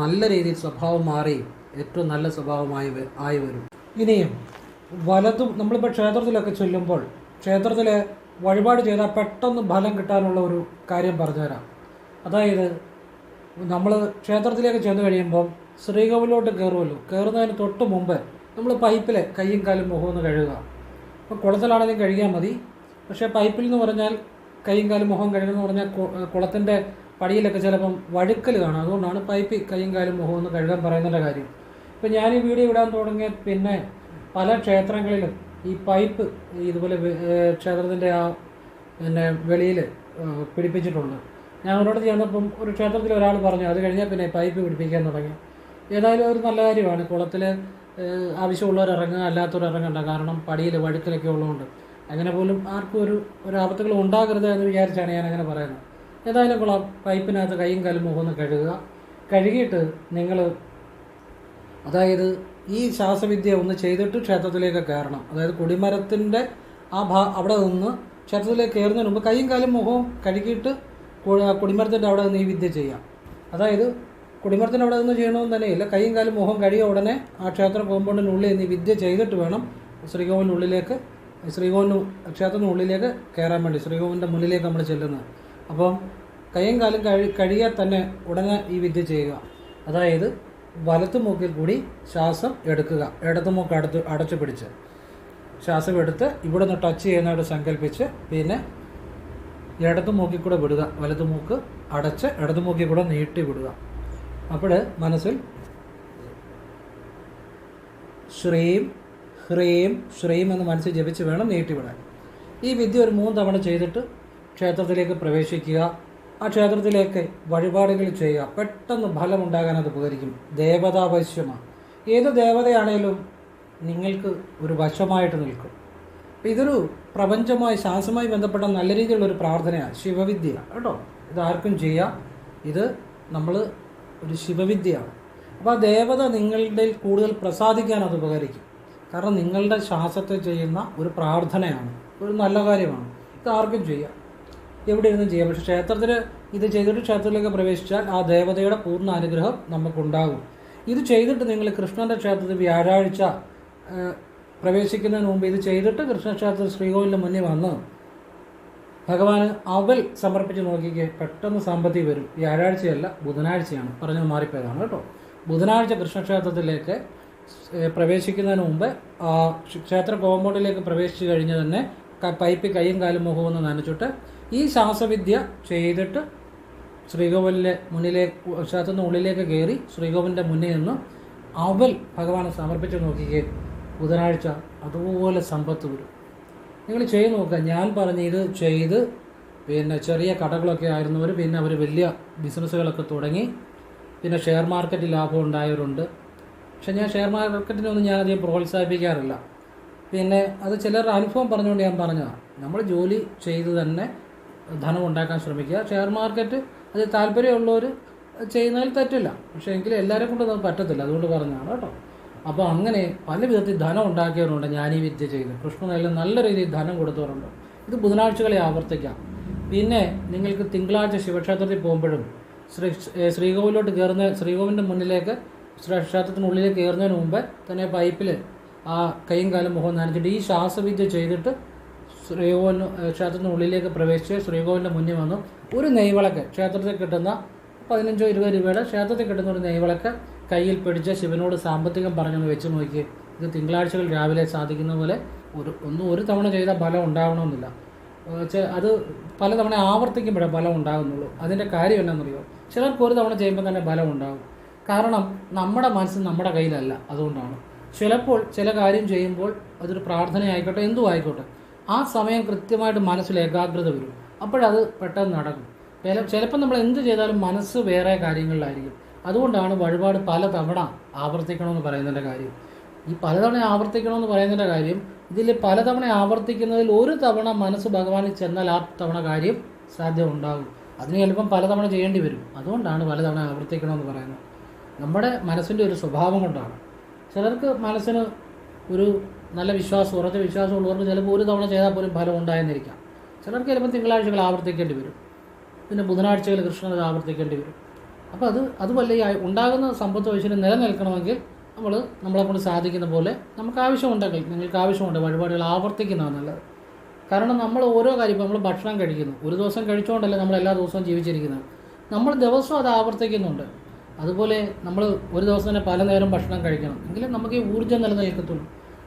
നല്ല രീതിയിൽ സ്വഭാവം മാറി ഏറ്റവും നല്ല സ്വഭാവമായി ആയി വരും. ഇനിയും വലതും നമ്മളിപ്പോൾ ക്ഷേത്രത്തിലൊക്കെ ചൊല്ലുമ്പോൾ ക്ഷേത്രത്തിൽ വഴിപാട് ചെയ്താൽ പെട്ടെന്ന് ഫലം കിട്ടാനുള്ള ഒരു കാര്യം പറഞ്ഞുതരാം. അതായത് നമ്മൾ ക്ഷേത്രത്തിലേക്ക് ചെന്ന് കഴിയുമ്പം ശ്രീകോവിലോട്ട് കയറുമല്ലോ കയറുന്നതിന് തൊട്ട് മുമ്പ് നമ്മൾ പൈപ്പിലെ കൈയും കാലും മുഖമൊന്ന് കഴുകുക. അപ്പോൾ കുളത്തിലാണെങ്കിലും കഴുകിയാൽ മതി. പക്ഷേ പൈപ്പിൽ എന്ന് പറഞ്ഞാൽ കൈയും കാലും മുഖം കഴുകണമെന്ന് പറഞ്ഞാൽ കുളത്തിന്റെ പടിയിലൊക്കെ ചിലപ്പം വഴുക്കൽ കാണാം. അതുകൊണ്ടാണ് പൈപ്പ് കൈയും കാലും മുഖം ഒന്ന് കഴുകാൻ പറയുന്നതിന്റെ കാര്യം. ഇപ്പം ഞാൻ ഈ വീഡിയോ ഇടാൻ തുടങ്ങിയ പിന്നെ പല ക്ഷേത്രങ്ങളിലും ഈ പൈപ്പ് ഇതുപോലെ ക്ഷേത്രത്തിന്റെ ആ പിന്നെ വെളിയിൽ പിടിപ്പിച്ചിട്ടുണ്ട്. ഞാൻ അവരോട് ചെന്നപ്പം ഒരു ക്ഷേത്രത്തിൽ ഒരാൾ പറഞ്ഞു അത് കഴിഞ്ഞാൽ പിന്നെ പൈപ്പ് പിടിപ്പിക്കാൻ തുടങ്ങി. ഏതായാലും ഒരു നല്ല കാര്യമാണ് കുളത്തിൽ ആവശ്യമുള്ളവർ ഇറങ്ങുക അല്ലാത്തവർ ഇറങ്ങണ്ട. കാരണം പടിയിൽ വഴുക്കലൊക്കെ ഉള്ളതുകൊണ്ട്. അങ്ങനെ പോലും ആർക്കും ഒരു ഒരു ആപത്തുകൾ ഉണ്ടാകരുത് എന്ന് വിചാരിച്ചാണ് ഞാൻ അങ്ങനെ പറയുന്നത്. ഏതായാലും കൊള്ളാം. പൈപ്പിനകത്ത് കൈയും കാലും മുഖമൊന്ന് കഴുകുക. കഴുകിയിട്ട് നിങ്ങൾ അതായത് ഈ ശ്വാസവിദ്യ ഒന്ന് ചെയ്തിട്ട് ക്ഷേത്രത്തിലേക്ക് കയറണം. അതായത് കൊടിമരത്തിന്റെ ആ ഭാ അവിടെ നിന്ന് ക്ഷേത്രത്തിലേക്ക് കയറുന്നതിന് മുമ്പ് കൈയും കാലും മുഖവും കഴുകിയിട്ട് കൊടിമരത്തിന്റെ അവിടെ നിന്ന് ഈ വിദ്യ ചെയ്യാം. അതായത് കൊടിമരത്തിന്റെ അവിടെ നിന്ന് ചെയ്യണമെന്ന് തന്നെയില്ല. കൈയും കാലും മുഖം കഴിയ ഉടനെ ആ ക്ഷേത്ര കോമ്പൗണ്ടിനുള്ളിൽ നീ വിദ്യ ചെയ്തിട്ട് വേണം ശ്രീകോവിനുള്ളിലേക്ക് ശ്രീകോവിന് ക്ഷേത്രത്തിനുള്ളിലേക്ക് കയറാൻ വേണ്ടി ശ്രീകോവിന്റെ മുന്നിലേക്ക് നമ്മൾ ചെല്ലുന്നത്. അപ്പം കൈയും കാലും കഴി കഴിയാൽ തന്നെ ഉടനെ ഈ വിദ്യ ചെയ്യുക. അതായത് വലത്ത് മൂക്കിൽ കൂടി ശ്വാസം എടുക്കുക. ഇടത്ത് മൂക്ക് അടുത്ത് അടച്ചു പിടിച്ച് ശ്വാസം എടുത്ത് ഇവിടെ നിന്ന് ടച്ച് ചെയ്യുന്നതായിട്ട് സങ്കല്പിച്ച് പിന്നെ ഇടത്ത് മൂക്കിൽ കൂടെ വിടുക. വലത്ത് മൂക്ക് അടച്ച് ഇടതു മൂക്കിൽ കൂടെ നീട്ടി വിടുക. അപ്പോൾ മനസ്സിൽ ശ്രീം ഹ്രീം ശ്രീം എന്ന് മനസ്സിൽ ജപിച്ച് വേണം നീട്ടിവിടാൻ. ഈ വിദ്യ ഒരു മൂന്ന് തവണ ചെയ്തിട്ട് ക്ഷേത്രത്തിലേക്ക് പ്രവേശിക്കുക. ആ ക്ഷേത്രത്തിലേക്ക് വഴിപാടുകൾ ചെയ്യുക. പെട്ടെന്ന് ഫലമുണ്ടാകാൻ അത് ഉപകരിക്കും. ദേവതാവശ്യമാണ് ഏത് ദേവതയാണേലും നിങ്ങൾക്ക് ഒരു വശമായിട്ട് നിൽക്കും. ഇതൊരു പ്രപഞ്ചമായി ശ്വാസമായി ബന്ധപ്പെട്ട നല്ല രീതിയിലുള്ളൊരു പ്രാർത്ഥനയാണ് ശിവവിദ്യ. കേട്ടോ? ഇതാർക്കും ചെയ്യാം. ഇത് നമ്മൾ ഒരു ശിവവിദ്യയാണ്. അപ്പോൾ ആ ദേവത നിങ്ങളുടെ കൂടുതൽ പ്രസാദിക്കാൻ അത് ഉപകരിക്കും. കാരണം നിങ്ങളുടെ ശ്വാസത്തെ ചെയ്യുന്ന ഒരു പ്രാർത്ഥനയാണ് ഒരു നല്ല കാര്യമാണ്. ഇത് ആർക്കും ചെയ്യാം. എവിടെ ഇരുന്നും ചെയ്യാം. പക്ഷേ ക്ഷേത്രത്തിൽ ഇത് ചെയ്തിട്ട് ക്ഷേത്രത്തിലേക്ക് പ്രവേശിച്ചാൽ ആ ദേവതയുടെ പൂർണ അനുഗ്രഹം നമുക്കുണ്ടാകും. ഇത് ചെയ്തിട്ട് നിങ്ങൾ കൃഷ്ണന്റെ ക്ഷേത്രത്തിൽ വ്യാഴാഴ്ച പ്രവേശിക്കുന്നതിന് മുമ്പ് ഇത് ചെയ്തിട്ട് കൃഷ്ണക്ഷേത്രത്തിൽ ശ്രീകോവിലിന് മുന്നിൽ വന്ന് ഭഗവാന് അവൽ സമർപ്പിച്ച് നോക്കിക്കേ പെട്ടെന്ന് സാമ്പത്തികം വരും. വ്യാഴാഴ്ചയല്ല ബുധനാഴ്ചയാണ്. പറഞ്ഞത് മാറിപ്പോയതാണ് കേട്ടോ. ബുധനാഴ്ച കൃഷ്ണക്ഷേത്രത്തിലേക്ക് പ്രവേശിക്കുന്നതിന് മുമ്പ് ക്ഷേത്ര കോമ്പൗണ്ടിലേക്ക് പ്രവേശിച്ചു കഴിഞ്ഞ് തന്നെ പൈപ്പ് കൈയും കാലും മുഖവും ഒന്ന് നനച്ചിട്ട് ഈ ശ്വാസവിദ്യ ചെയ്തിട്ട് ശ്രീകോവിലിന്റെ മുന്നിലേക്ക് ക്ഷേത്രത്തിന്റെ ഉള്ളിലേക്ക് കയറി ശ്രീകോവിലിന്റെ മുന്നിൽ നിന്ന് അവൽ ഭഗവാനെ സമർപ്പിച്ച് നോക്കിയേ ബുധനാഴ്ച അതുപോലെ സമ്പത്ത് വരും. നിങ്ങൾ ചെയ്ത് നോക്കുക. ഞാൻ പറഞ്ഞ ഇത് ചെയ്ത് പിന്നെ ചെറിയ കടകളൊക്കെ ആയിരുന്നവർ പിന്നെ അവർ വലിയ ബിസിനസ്സുകളൊക്കെ തുടങ്ങി. പിന്നെ ഷെയർ മാർക്കറ്റിൽ ലാഭം ഉണ്ടായവരുണ്ട്. പക്ഷെ ഞാൻ ഷെയർ മാർക്കറ്റിനൊന്നും ഞാൻ അധികം പ്രോത്സാഹിപ്പിക്കാറില്ല. പിന്നെ അത് ചിലരുടെ അനുഭവം പറഞ്ഞുകൊണ്ട് ഞാൻ പറഞ്ഞതാണ് നമ്മൾ ജോലി ചെയ്ത് തന്നെ ധനം ഉണ്ടാക്കാൻ ശ്രമിക്കുക. ഷെയർ മാർക്കറ്റ് അത് താല്പര്യമുള്ളവർ ചെയ്യുന്നതിൽ തെറ്റില്ല. പക്ഷേ എങ്കിലും എല്ലാവരെ കൊണ്ടും അത് പറ്റത്തില്ല. അതുകൊണ്ട് പറഞ്ഞതാണ് കേട്ടോ. അപ്പോൾ അങ്ങനെ പല വിധത്തിൽ ധനം ഉണ്ടാക്കിയവരുണ്ട് ഞാൻ ഈ വിദ്യ ചെയ്ത്. കൃഷ്ണനെല്ലാം നല്ല രീതിയിൽ ധനം കൊടുത്തവരുണ്ട്. ഇത് ബുധനാഴ്ചകളെ ആവർത്തിക്കാം. പിന്നെ നിങ്ങൾക്ക് തിങ്കളാഴ്ച ശിവക്ഷേത്രത്തിൽ പോകുമ്പോഴും ശ്രീ ശ്രീകോവിലോട്ട് കയറുന്ന ശ്രീകോവിലിന്റെ മുന്നിലേക്ക് ക്ഷേത്രത്തിനുള്ളിലേക്ക് കയറുന്നതിന് മുമ്പ് തന്നെ പൈപ്പിൽ ആ കൈയും കാലും മുഖം നനച്ചിട്ട് ഈ ശ്വാസവിദ്യ ചെയ്തിട്ട് ശ്രീകോവിലിന് ക്ഷേത്രത്തിനുള്ളിലേക്ക് പ്രവേശിച്ച് ശ്രീകോവിലിന്റെ മുന്നിൽ വന്നു. ഒരു നെയ്വിളക്ക്. ക്ഷേത്രത്തിൽ കിട്ടുന്ന പതിനഞ്ചോ ഇരുപത് രൂപയുടെ ക്ഷേത്രത്തിൽ കിട്ടുന്ന ഒരു നെയ്വിളക്ക് കയ്യിൽ പിടിച്ച ശിവനോട് സാമ്പത്തികം പറഞ്ഞെന്ന് വെച്ച് നോക്കി ഇത് തിങ്കളാഴ്ചകൾ രാവിലെ സാധിക്കുന്ന പോലെ ഒരു ഒന്നും ഒരു തവണ ചെയ്താൽ ഫലം ഉണ്ടാവണമെന്നില്ല. അത് പല പലതവണ ആവർത്തിക്കുമ്പോഴേ ഫലം ഉണ്ടാകുന്നുള്ളൂ അതിന്റെ കാര്യം എന്നാണെന്നറിയോ ചിലർക്ക് ഒരു തവണ ചെയ്യുമ്പോൾ തന്നെ ഫലം ഉണ്ടാകും കാരണം നമ്മുടെ മനസ്സ് നമ്മുടെ കയ്യിലല്ല അതുകൊണ്ടാണ്. ചിലപ്പോൾ ചില കാര്യം ചെയ്യുമ്പോൾ അതൊരു പ്രാർത്ഥനയായിക്കോട്ടെ എന്തും ആയിക്കോട്ടെ ആ സമയം കൃത്യമായിട്ട് മനസ്സിൽ ഏകാഗ്രത വരും. അപ്പോഴത് പെട്ടെന്ന് നടക്കും. ചിലപ്പോൾ നമ്മൾ എന്ത് ചെയ്താലും മനസ്സ് വേറെ കാര്യങ്ങളിലായിരിക്കും. അതുകൊണ്ടാണ് വഴിപാട് പല തവണ ആവർത്തിക്കണമെന്ന് പറയുന്നതിന്റെ കാര്യം. ഈ പലതവണ ആവർത്തിക്കണമെന്ന് പറയുന്നതിന്റെ കാര്യം ഇതിൽ പലതവണ ആവർത്തിക്കുന്നതിൽ ഒരു തവണ മനസ്സ് ഭഗവാനിൽ ചെന്നാൽ ആ തവണ കാര്യം സാധ്യമുണ്ടാകും. അതിന് ചിലപ്പം പലതവണ ചെയ്യേണ്ടി വരും. അതുകൊണ്ടാണ് പലതവണ ആവർത്തിക്കണമെന്ന് പറയുന്നത്. നമ്മുടെ മനസ്സിന്റെ ഒരു സ്വഭാവം കൊണ്ടാണ്. ചിലർക്ക് മനസ്സിന് ഒരു നല്ല വിശ്വാസം ഉറച്ച വിശ്വാസം ഉള്ളവർക്ക് ചിലപ്പോൾ ഒരു തവണ ചെയ്താൽ പോലും ഫലം ഉണ്ടായെന്നിരിക്കാം. ചിലർക്ക് ചിലപ്പോൾ തിങ്കളാഴ്ചകൾ ആവർത്തിക്കേണ്ടി വരും. പിന്നെ ബുധനാഴ്ചകൾ കൃഷ്ണൻ ആവർത്തിക്കേണ്ടി വരും. അപ്പോൾ അത് അതുമല്ല ഈ ഉണ്ടാകുന്ന സമ്പത്ത് ഐശ്വര്യം നിലനിൽക്കണമെങ്കിൽ നമ്മൾ നമ്മളെ കൊണ്ട് സാധിക്കുന്ന പോലെ നമുക്ക് ആവശ്യമുണ്ടെങ്കിൽ നിങ്ങൾക്ക് ആവശ്യമുണ്ട് വഴിപാടുകൾ ആവർത്തിക്കുന്നതാണ് നല്ലത്. കാരണം നമ്മൾ ഓരോ കാര്യം ഇപ്പോൾ നമ്മൾ ഭക്ഷണം കഴിക്കുന്നു. ഒരു ദിവസം കഴിച്ചുകൊണ്ടല്ല നമ്മൾ എല്ലാ ദിവസവും ജീവിച്ചിരിക്കുന്നത്. നമ്മൾ ദിവസവും അത് ആവർത്തിക്കുന്നുണ്ട്. അതുപോലെ നമ്മൾ ഒരു ദിവസം തന്നെ പല നേരം ഭക്ഷണം കഴിക്കണം. എങ്കിലും നമുക്ക് ഈ ഊർജം നിലനിൽക്കത്തുള്ളൂ.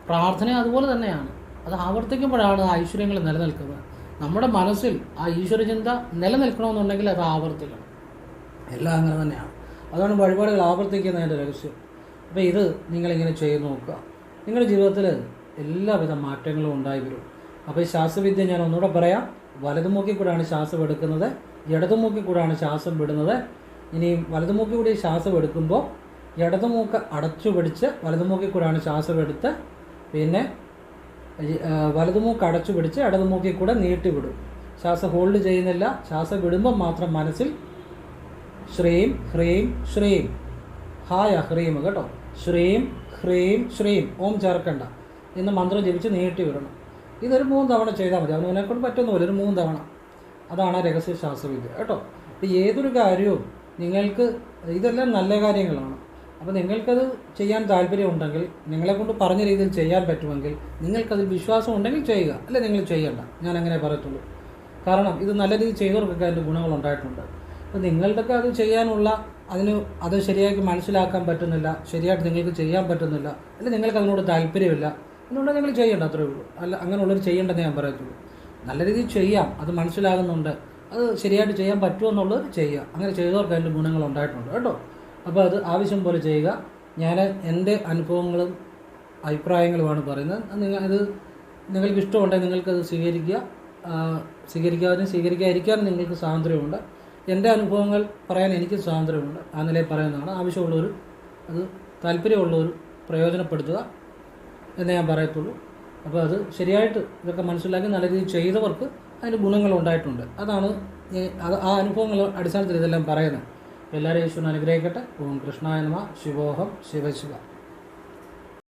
പ്രാർത്ഥന അതുപോലെ തന്നെയാണ്. അത് ആവർത്തിക്കുമ്പോഴാണ് ഐശ്വര്യങ്ങൾ നിലനിൽക്കുന്നത് നമ്മുടെ മനസ്സിൽ ആ ഈശ്വരചിന്ത നിലനിൽക്കണമെന്നുണ്ടെങ്കിൽ അത് ആവർത്തിക്കണം. എല്ലാം അങ്ങനെ തന്നെയാണ്. അതാണ് വഴിപാടുകൾ ആവർത്തിക്കുന്നതിന്റെ രഹസ്യം. അപ്പോൾ ഇത് നിങ്ങളിങ്ങനെ ചെയ്ത് നോക്കുക. നിങ്ങളുടെ ജീവിതത്തിൽ എല്ലാവിധ മാറ്റങ്ങളും ഉണ്ടായി വരും. അപ്പോൾ ഈ ശാസ്ത്രവിദ്യ ഞാൻ ഒന്നുകൂടെ പറയാം. വലതുമൂക്കി കൂടാണ് ശ്വാസം എടുക്കുന്നത്. ഇടതുമൂക്കി കൂടാണ് ശ്വാസം വിടുന്നത്. ഇനി വലതുമൂക്കി കൂടി ശ്വാസം എടുക്കുമ്പോൾ ഇടതുമൂക്ക് അടച്ചു പിടിച്ച് വലതുമൂക്കി കൂടാണ് ശ്വാസം എടുത്ത് പിന്നെ വലതുമൂക്ക് അടച്ചു പിടിച്ച് ഇടതുമൂക്കി കൂടെ നീട്ടിവിടും ശ്വാസം ഹോൾഡ് ചെയ്യുന്നില്ല. ശ്വാസം വിടുമ്പോൾ മാത്രം മനസ്സിൽ ശ്രീം ഹ്രീം ശ്രീം. ഹായ ഹ്രീം കേട്ടോ. ശ്രീം ഹ്രീം ശ്രീം. ഓം ചേർക്കണ്ട. എന്ന് മന്ത്രം ജപിച്ച് നീട്ടി വിടണം. ഇതൊരു മൂന്ന് തവണ ചെയ്താൽ മതി. അവനെ കൊണ്ട് പറ്റുന്നില്ല ഒരു മൂന്ന് തവണ. അതാണ് രഹസ്യ ശാസ്ത്രവിദ്യ കേട്ടോ. അപ്പോൾ ഏതൊരു കാര്യവും നിങ്ങൾക്ക് ഇതെല്ലാം നല്ല കാര്യങ്ങളാണ്. അപ്പോൾ നിങ്ങൾക്കത് ചെയ്യാൻ താല്പര്യമുണ്ടെങ്കിൽ നിങ്ങളെക്കൊണ്ട് പറഞ്ഞ രീതിയിൽ ചെയ്യാൻ പറ്റുമെങ്കിൽ നിങ്ങൾക്കതിൽ വിശ്വാസം ഉണ്ടെങ്കിൽ ചെയ്യുക. അല്ലെ? നിങ്ങൾ ചെയ്യണ്ട. ഞാൻ അങ്ങനെ പറയത്തുള്ളൂ. കാരണം ഇത് നല്ല രീതിയിൽ ചെയ്തവർക്കൊക്കെ അതിന്റെ ഗുണങ്ങൾ ഉണ്ടായിട്ടുണ്ട് അപ്പോൾ നിങ്ങളുടെയൊക്കെ അത് ചെയ്യാനുള്ള അതിന് അത് ശരിയാക്കി മനസ്സിലാക്കാൻ പറ്റുന്നില്ല ശരിയായിട്ട് നിങ്ങൾക്ക് ചെയ്യാൻ പറ്റുന്നില്ല അല്ലെങ്കിൽ നിങ്ങൾക്ക് അതിനോട് താല്പര്യമില്ല എന്നുണ്ടെങ്കിൽ നിങ്ങൾ ചെയ്യേണ്ട അത്രേ ഉള്ളൂ. അല്ല അങ്ങനെയുള്ളവർ ചെയ്യേണ്ടതേ ഞാൻ പറയത്തുള്ളൂ. നല്ല രീതിയിൽ ചെയ്യാം അത് മനസ്സിലാകുന്നുണ്ട് അത് ശരിയായിട്ട് ചെയ്യാൻ പറ്റുമെന്നുള്ളത് ചെയ്യുക അങ്ങനെ ചെയ്തവർക്ക് അതിന്റെ ഗുണങ്ങൾ ഉണ്ടായിട്ടുണ്ട് കേട്ടോ. അപ്പോൾ അത് ആവശ്യം പോലെ ചെയ്യുക. ഞാൻ എന്റെ അനുഭവങ്ങളും അഭിപ്രായങ്ങളുമാണ് പറയുന്നത്. നിങ്ങൾ ഇത് നിങ്ങൾക്ക് ഇഷ്ടമുണ്ടെങ്കിൽ നിങ്ങൾക്കത് സ്വീകരിക്കുക. ആ, സ്വീകരിക്കാനും സ്വീകരിക്കാതിരിക്കാനും നിങ്ങൾക്ക് സ്വാതന്ത്ര്യമുണ്ട്. എന്റെ അനുഭവങ്ങൾ പറയാൻ എനിക്ക് സ്വാതന്ത്ര്യമുണ്ട്. ആ നിലയിൽ പറയുന്നതാണ് ആവശ്യമുള്ളവർ അത് താല്പര്യമുള്ളവർ പ്രയോജനപ്പെടുത്തുക എന്ന് ഞാൻ പറയത്തുള്ളൂ. അപ്പോൾ അത് ശരിയായിട്ട് ഇതൊക്കെ മനസ്സിലാക്കി നല്ല രീതിയിൽ ചെയ്തവർക്ക് അതിന് ഗുണങ്ങൾ ഉണ്ടായിട്ടുണ്ട്. അതാണ് അത് ആ അനുഭവങ്ങൾ അടിസ്ഥാനത്തിൽ ഇതെല്ലാം പറയുന്നത്. എല്ലാവരും ഈശ്വരൻ അനുഗ്രഹിക്കട്ടെ. ഓം കൃഷ്ണായ നമ. ശിവോഹം. ശിവശിവ.